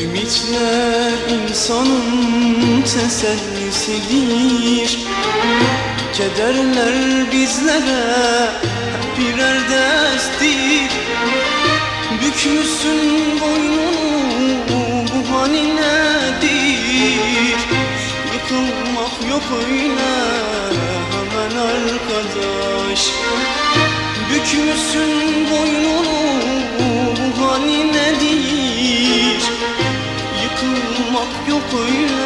Ümitler insanın tesellisidir. Kederler bizlere birer destir Bükmüşsün boynunu bu hali nedir? Yıkılmak yok öyle hemen arkadaş. Bükmüşsün boynunu yok öyle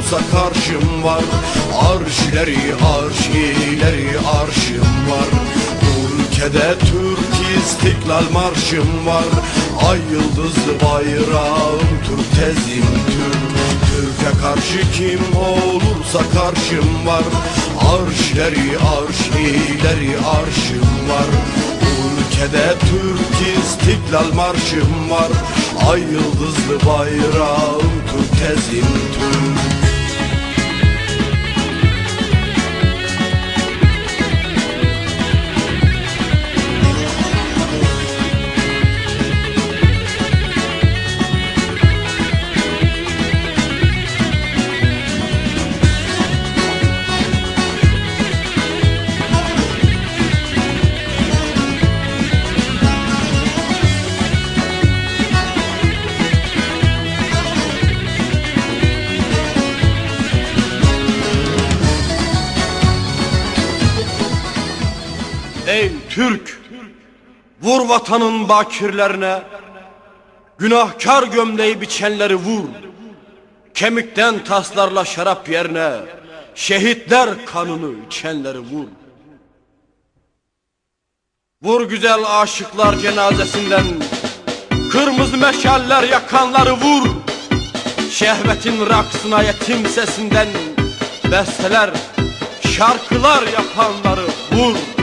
olursa karşım var. Arşileri arşileri arşım var. Ülkede Türk istiklal marşım var. Ay yıldızlı bayrağım Türk tezim Türk Türk'e karşı kim olursa karşım var. Arşileri arşileri arşım var. Ülkede Türk istiklal marşım var. Ay yıldızlı bayrağım Türk tezim Türk Türk! Vur vatanın bakirlerine, günahkar gömleği biçenleri vur. Kemikten taslarla şarap yerine, şehitler kanını içenleri vur. Vur güzel aşıklar cenazesinden, kırmızı meşaller yakanları vur. Şehvetin raksına yetim sesinden, besteler, şarkılar yapanları vur.